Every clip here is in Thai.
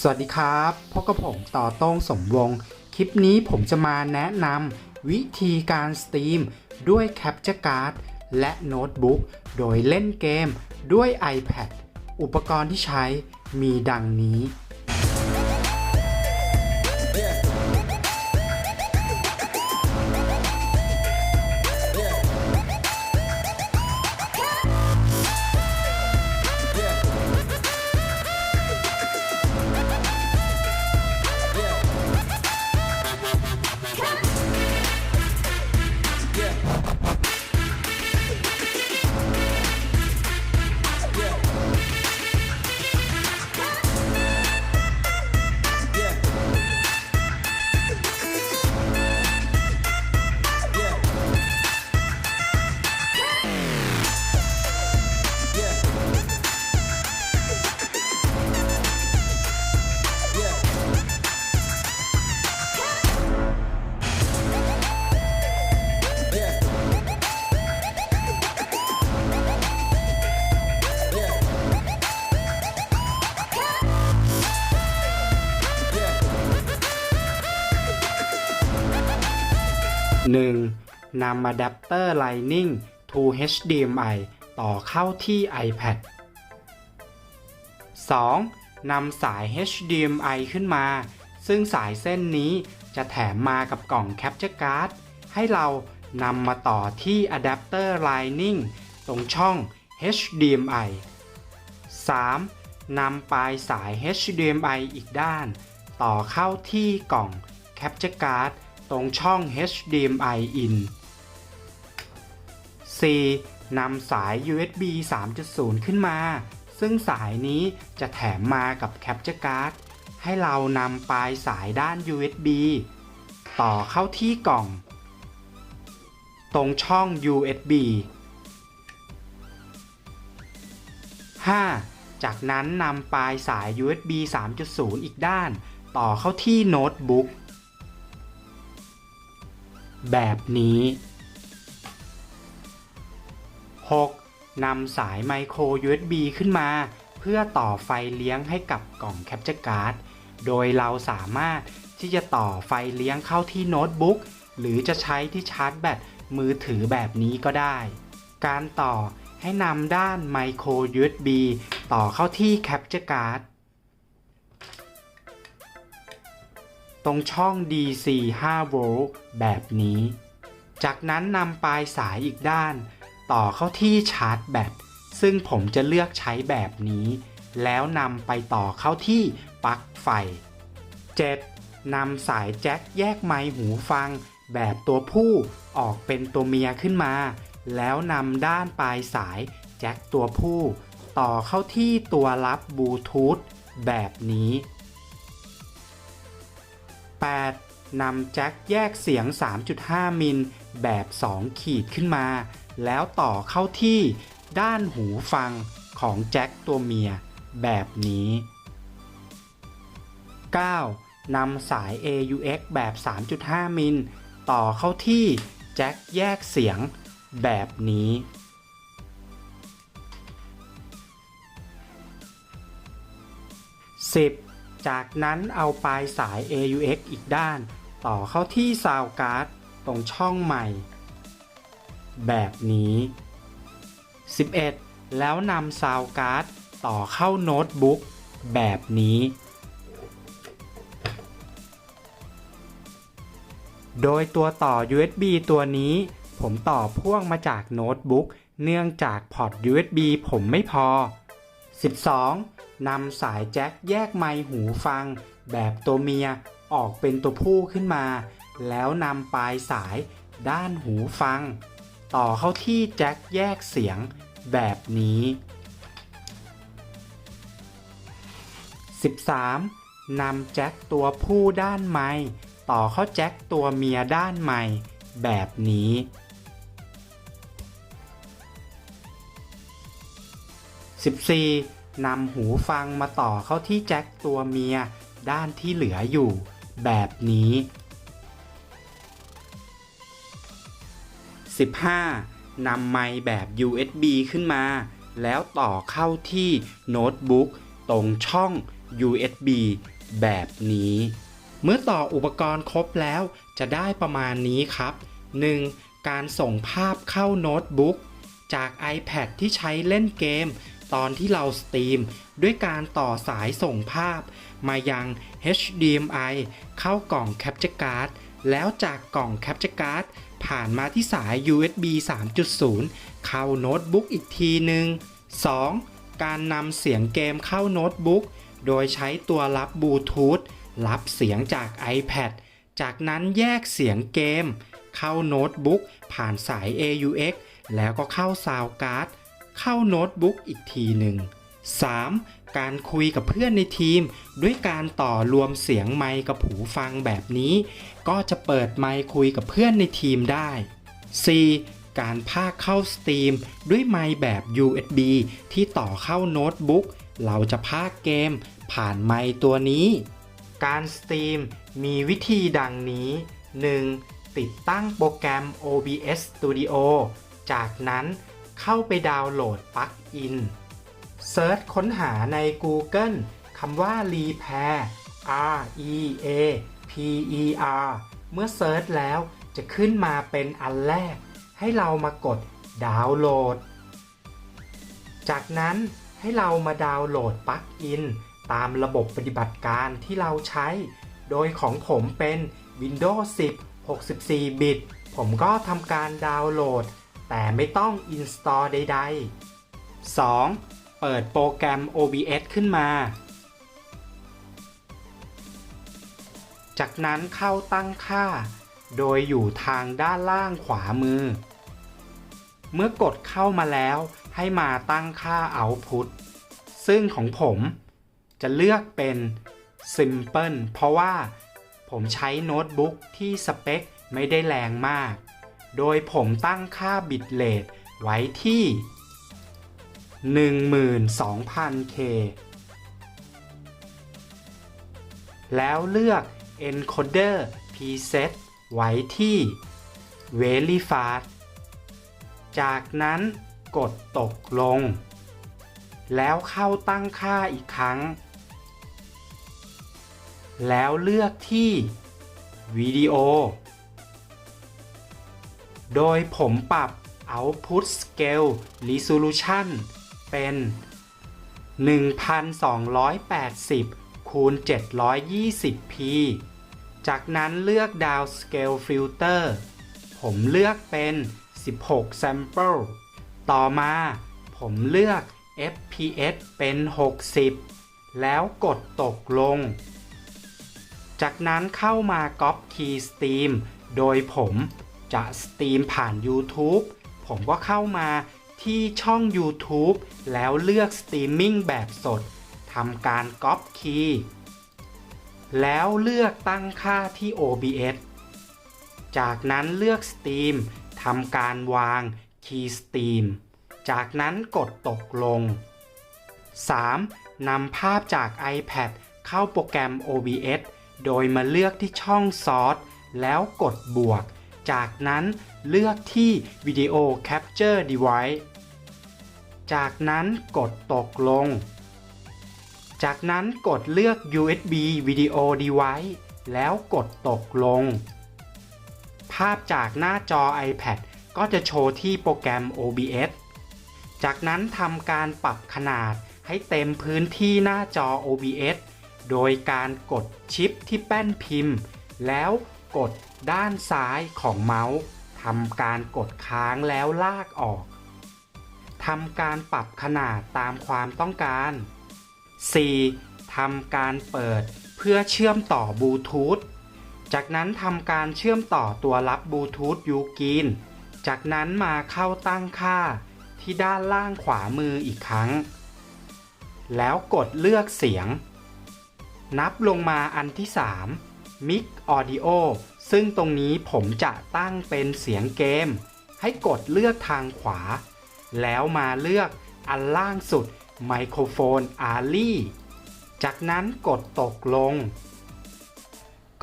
สวัสดีครับพบกับผมต่อต้งสมวง คลิปนี้ผมจะมาแนะนำวิธีการสตรีมด้วย Capture Card และโน้ตบุ๊กโดยเล่นเกมด้วย iPad อุปกรณ์ที่ใช้มีดังนี้ 1. นำอะแดปเตอร์ Lightning to HDMI ต่อเข้าที่ iPad 2. นำสาย HDMI ขึ้นมา ซึ่งสายเส้นนี้จะแถมมากับกล่อง Capture Card ให้เรานำมาต่อที่อะแดปเตอร์ Lightning ตรงช่อง HDMI 3. นำปลายสาย HDMI อีกด้าน ต่อเข้าที่กล่อง Capture Card ตรงช่อง HDMI in 4. นำสาย USB 3.0 ขึ้นมา ซึ่งสายนี้จะแถมมากับ Capture Card ให้เรานำปลายสายด้าน USB ต่อเข้าที่กล่อง ตรงช่อง USB 5. จากนั้นนำปลายสาย USB 3.0 อีกด้าน ต่อเข้าที่โน้ตบุ๊ก แบบนี้ 6. นำสายไมโคร USB ขึ้นมา เพื่อต่อไฟเลี้ยงให้กับกล่อง Capture Card โดยเราสามารถที่จะต่อไฟเลี้ยงเข้าที่โน้ตบุ๊ก หรือจะใช้ที่ชาร์จแบตมือถือแบบนี้ก็ได้ การต่อให้นำด้านไมโคร USB ต่อเข้าที่ Capture Card ตรงช่อง DC 5 โวลต์แบบนี้ จากนั้นนำปลายสายอีกด้าน ต่อเข้าที่ชาร์จแบต ซึ่งผมจะเลือกใช้แบบนี้ แล้วนำไปต่อเข้าที่ปลั๊กไฟ 7. นำสายแจ็คแยกไมค์หูฟัง แบบตัวผู้ออกเป็นตัวเมียขึ้นมา แล้วนำด้านปลายสายแจ็คตัวผู้ ต่อเข้าที่ตัวรับบลูทูธแบบนี้ 8. นำแจ็คแยกเสียง 3.5 มิลแบบ 2 ขีดขึ้นมา แล้วต่อเข้าที่ด้านหูฟังของแจ็คตัวเมียแบบนี้ 9. นำสาย AUX แบบ 3.5 มิลต่อเข้าที่แจ็คแยกเสียงแบบนี้ 10. จากนั้นเอาปลายสาย AUX อีกด้าน ต่อเข้าที่ซาวการ์ดตรงช่องใหม่ แบบนี้ 11. แล้วนำซาวการ์ดต่อเข้าโน้ตบุ๊กแบบนี้ โดยตัวต่อ USB ตัวนี้ ผมต่อพ่วงมาจากโน้ตบุ๊กเนื่องจากพอร์ต USB ผมไม่พอ 12. นำสายแจ็คแยกไมหูฟัง แบบตัวเมียออกเป็นตัวผู้ขึ้นมา แล้วนำปลายสายด้านหูฟัง ต่อเข้าที่แจ็คแยกเสียงแบบนี้ 13. นำแจ็คตัวผู้ด้านไมค์ต่อเข้าแจ็คตัวเมียด้านไมค์แบบนี้ 14. นำหูฟังมาต่อเข้าที่แจ็คตัวเมียด้านที่เหลืออยู่ แบบนี้ 15. นำไมค์แบบ USB ขึ้นมา แล้วต่อเข้าที่โน้ตบุ๊กตรงช่อง USB แบบนี้ เมื่อต่ออุปกรณ์ครบแล้วจะได้ประมาณนี้ครับ 1. การส่งภาพเข้าโน้ตบุ๊กจาก iPad ที่ใช้เล่นเกม ตอนที่เราสตรีม ด้วยการต่อสายส่งภาพ มายัง HDMI เข้ากล่อง Capture Card แล้วจากกล่อง Capture Card ผ่านมาที่สาย USB 3.0 เข้าโน้ตบุ๊กอีกทีหนึ่ง 2. การนำเสียงเกมเข้าโน้ตบุ๊ก โดยใช้ตัวรับบลูทูธรับเสียงจาก iPad จากนั้นแยกเสียงเกม เข้าโน้ตบุ๊กผ่านสาย AUX แล้วก็เข้าซาวการ์ด เข้าโน้ตบุ๊กอีกทีหนึ่ง 3. การคุยกับเพื่อนในทีม ด้วยการต่อรวมเสียงไมค์กับหูฟังแบบนี้ ก็จะเปิดไมค์คุยกับเพื่อนในทีมได้ 4. การพากเข้าสตรีม ด้วยไมค์แบบ USB ที่ต่อเข้าโน้ตบุ๊กเราจะพากเกม ผ่านไมค์ตัวนี้ การสตรีมมีวิธีดังนี้ 1. ติดตั้งโปรแกรม OBS Studio จากนั้น เข้าไปดาวน์โหลดปลั๊กอินเซิร์ชค้นหาใน Google คำว่า Repair R E A P E R เมื่อเซิร์ชแล้วจะขึ้นมาเป็นอันแรก ให้เรามากดดาวน์โหลด จากนั้นให้เรามาดาวน์โหลดปลั๊กอินตามระบบปฏิบัติการที่เราใช้ โดยของผมเป็น Windows 10 64 บิต ผมก็ทำการดาวน์โหลด แต่ไม่ต้อง install ใด ๆ 2. เปิดโปรแกรม OBS ขึ้นมา จากนั้นเข้าตั้งค่า โดยอยู่ทางด้านล่างขวามือ เมื่อกดเข้ามาแล้วให้มาตั้งค่า Output ซึ่งของผมจะเลือกเป็น Simple เพราะว่าผมใช้โน้ตบุ๊กที่สเปคไม่ได้แรงมาก โดยผมตั้งค่าบิตเรทไว้ที่ 12,000K แล้วเลือก Encoder Preset ไว้ที่ Very Fast จากนั้นกดตกลง แล้วเข้าตั้งค่าอีกครั้ง แล้วเลือกที่วิดีโอ โดยผมปรับ Output Scale Resolution เป็น 1280คูณ 720p จากนั้นเลือก Down Scale Filter ผมเลือกเป็น 16 Sample ต่อมาผมเลือก FPS เป็น 60 แล้วกดตกลง จากนั้นเข้ามาก๊อปคีย์สตรีมโดยผม จะสตรีมผ่าน YouTube ผมก็เข้ามาที่ช่อง YouTube แล้วเลือกสตรีมมิ่งแบบสดทำการก๊อปคีย์แล้วเลือกตั้งค่าที่ OBS จากนั้นเลือกสตรีมทำการวางคีย์สตรีมจากนั้นกดตกลง 3. นำภาพจาก iPad เข้าโปรแกรม OBS โดยมาเลือกที่ช่องซอสแล้วกดบวก จากนั้นเลือกที่ Video Capture Device จากนั้นกดตกลง จากนั้นกดเลือก USB Video Device แล้วกดตกลง ภาพจากหน้าจอ iPad ก็จะโชว์ที่โปรแกรม OBS จากนั้นทำการปรับขนาดให้เต็มพื้นที่หน้าจอ OBS โดยการกดชิปที่แป้นพิมพ์ แล้ว กดด้านซ้ายของเมาส์ทำการกดค้างแล้วลากออกทำการปรับขนาดตามความต้องการ 4. ทำการเปิดเพื่อเชื่อมต่อบลูทูธ จากนั้นทำการเชื่อมต่อตัวรับบลูทูธยูกีน จากนั้นมาเข้าตั้งค่าที่ด้านล่างขวามืออีกครั้ง แล้วกดเลือกเสียง นับลงมาอันที่ 3 Mic Audio ซึ่งตรงนี้ผมจะตั้งเป็นเสียงเกม ให้กดเลือกทางขวา แล้วมาเลือกอันล่างสุดไมโครโฟนอารีจากนั้นกดตกลง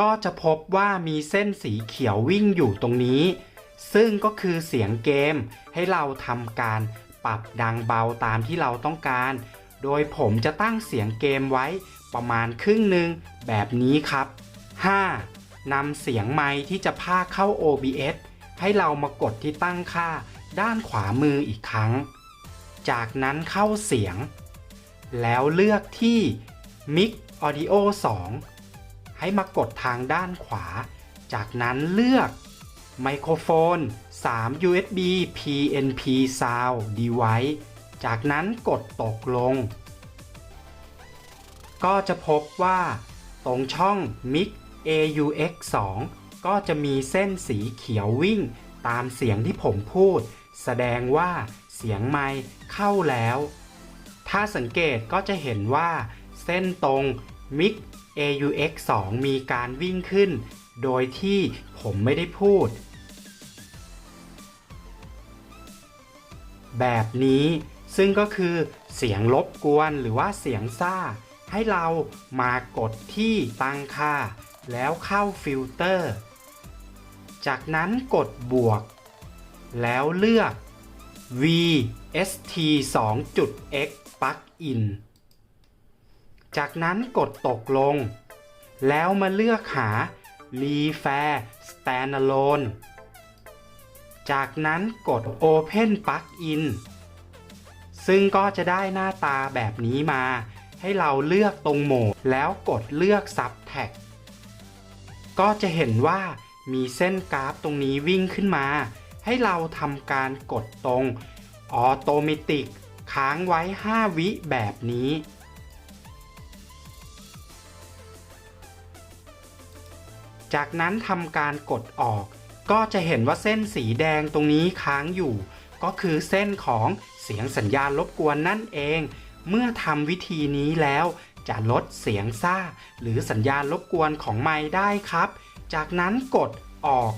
ก็จะพบว่ามีเส้นสีเขียววิ่งอยู่ตรงนี้ ซึ่งก็คือเสียงเกมให้เราทำการปรับดังเบาตามที่เราต้องการ โดยผมจะตั้งเสียงเกมไว้ประมาณครึ่งหนึ่งแบบนี้ครับ 5. นำเสียงไม้ที่จะพากเข้า OBS ให้เรามากดที่ตั้งค่าด้านขวามืออีกครั้ง จากนั้นเข้าเสียง แล้วเลือกที่ Mix Audio 2 ให้มากดทางด้านขวา จากนั้นเลือกไมโครโฟน 3 USB PNP Sound Device จากนั้นกดตกลง ก็จะพบว่า ตรงช่อง Mix AUX2 ก็จะมีเส้นสีเขียววิ่ง ตามเสียงที่ผมพูด แสดงว่าเสียงไม่เข้าแล้ว ถ้าสังเกตก็จะเห็นว่า เส้นตรง Mix AUX2 มีการวิ่งขึ้น โดยที่ผมไม่ได้พูด แบบนี้ซึ่งก็คือเสียงลบกวนหรือว่าเสียงซ่า ให้เรามากดที่ตั้งค่า แล้วเข้าฟิลเตอร์ จากนั้นกดบวก แล้วเลือก VST 2.x plugin จากนั้นกดตกลง แล้วมาเลือกหา Refair Standalone จากนั้นกด Open Plugin ซึ่งก็จะได้หน้าตาแบบนี้มา ให้เราเลือกตรงโหมด แล้วกดเลือก Subtag ก็จะเห็นว่ามีเส้นกราฟตรงนี้วิ่งขึ้นมา ให้เราทำการกดตรง Automatic ค้างไว้ 5 วิแบบนี้ จากนั้นทำการกดออก ก็จะเห็นว่าเส้นสีแดงตรงนี้ค้างอยู่ ก็คือเส้นของเสียงสัญญาณรบกวนนั่นเอง เมื่อทำวิธีนี้แล้ว จะลดเสียงซ่า หรือสัญญาณรบกวนของไมค์ได้ครับ จากนั้นกดออก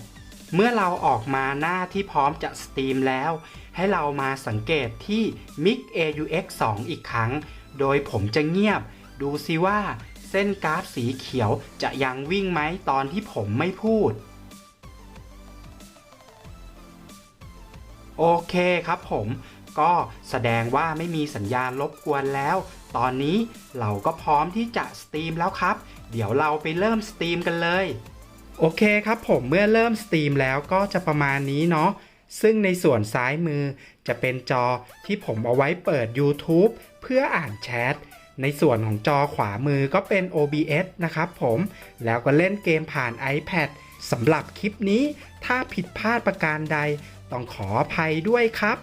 เมื่อเราออกมาหน้าที่พร้อมจะสตรีมแล้ว ให้เรามาสังเกตที่ Mic AUX 2 อีกครั้ง โดยผมจะเงียบ ดูซิว่าเส้นกราฟสีเขียวจะยังวิ่งไหมตอนที่ผมไม่พูด โอเคครับผมก็แสดงว่าไม่มีสัญญาณรบกวนแล้ว ตอนนี้เราก็พร้อมที่จะสตรีมแล้วครับ เดี๋ยวเราไปเริ่มสตรีมกันเลย โอเคครับผมเมื่อเริ่มสตรีมแล้วก็จะประมาณนี้เนาะซึ่งในส่วนซ้ายมือจะเป็นจอที่ผมเอาไว้เปิด YouTube เพื่ออ่านแชท ในส่วนของจอขวามือก็เป็น OBS นะครับผม แล้วก็เล่นเกมผ่าน iPad สำหรับคลิปนี้ถ้าผิดพลาดประการใด ต้องขออภัยด้วยครับ